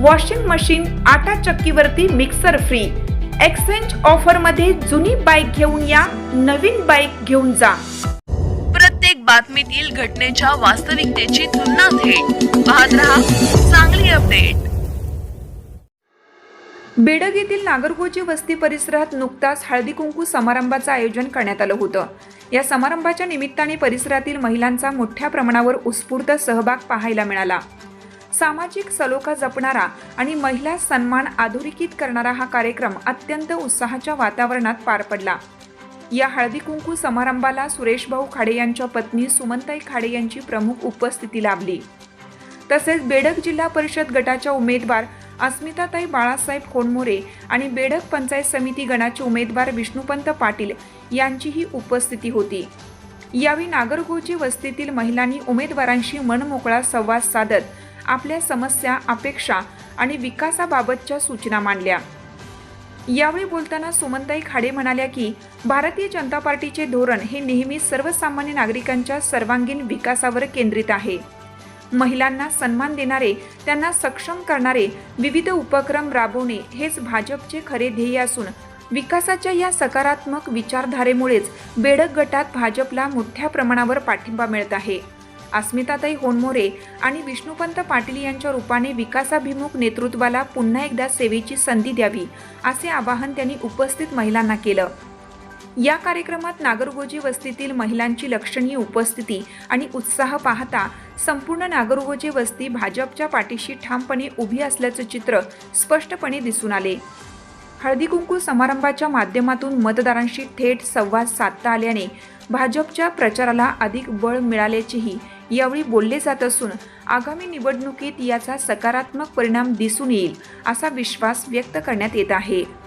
Washing machine आटा चक्कीवरती mixer free exchange ऑफरमध्ये जुनी बाईक घेऊन या नवीन बाईक घेऊन जा. प्रत्येक बातमीतील घटनेच्या वास्तविकतेची तुलना थेट. पाहत रहा चांगली अपडेट बेडग येथील नागरगोजी वस्ती परिसरात नुकताच हळदी कुंकू समारंभाचं आयोजन करण्यात आलं होतं. या समारंभाच्या निमित्ताने परिसरातील महिलांचा मोठ्या प्रमाणावर उत्स्फूर्त सहभाग पाहायला मिळाला. सामाजिक सलोखा जपणारा आणि महिला सन्मान अधोरेखित करणारा हा कार्यक्रम अत्यंत उत्साहाच्या वातावरणात पार पडला. या हळदी कुंकू समारंभाला सुरेश भाऊ खाडे यांच्या पत्नी सुमनताई खाडे यांची प्रमुख उपस्थिती लाभली. तसेच बेडक जिल्हा परिषद गटाच्या उमेदवार अस्मिताताई बाळासाहेब खोनमोरे आणि बेडक पंचायत समिती गणाचे उमेदवार विष्णुपंत पाटील यांचीही उपस्थिती होती. यावेळी नागरगोजी वस्तीतील महिलांनी उमेदवारांशी मनमोकळा संवाद साधत आपल्या समस्या अपेक्षा आणि विकासाबाबतच्या सूचना मांडल्या. यावेळी बोलताना सुमनताई खाडे म्हणाल्या की भारतीय जनता पार्टीचे धोरण हे नेहमी सर्वसामान्य नागरिकांच्या सर्वांगीण विकासावर केंद्रित आहे. महिलांना सन्मान देणारे त्यांना सक्षम करणारे विविध उपक्रम राबवणे हेच भाजपचे खरे ध्येय असून विकासाच्या या सकारात्मक विचारधारेमुळेच बेडक गटात भाजपला मोठ्या प्रमाणावर पाठिंबा मिळत आहे. अस्मिताताई होनमोरे आणि विष्णुपंत पाटील यांच्या रूपाने विकासाभिमुख नेतृत्वाला पुन्हा एकदा सेवेची संधी द्यावी असे आवाहन त्यांनी उपस्थित महिलांना केलं. या कार्यक्रमात नागरगोजी वस्तीतील महिलांची लक्षणीय उपस्थिती आणि उत्साह पाहता संपूर्ण नागरगोजी वस्ती भाजपच्या पाठीशी ठामपणे उभी असल्याचं चित्र स्पष्टपणे दिसून आले. हळदी कुंकू समारंभाच्या माध्यमातून मतदारांशी थेट संवाद साधता आल्याने भाजपच्या प्रचाराला अधिक बळ मिळाल्याचेही यावेळी बोलले जात असून आगामी निवडणुकीत याचा सकारात्मक परिणाम दिसून येईल असा विश्वास व्यक्त करण्यात येत आहे.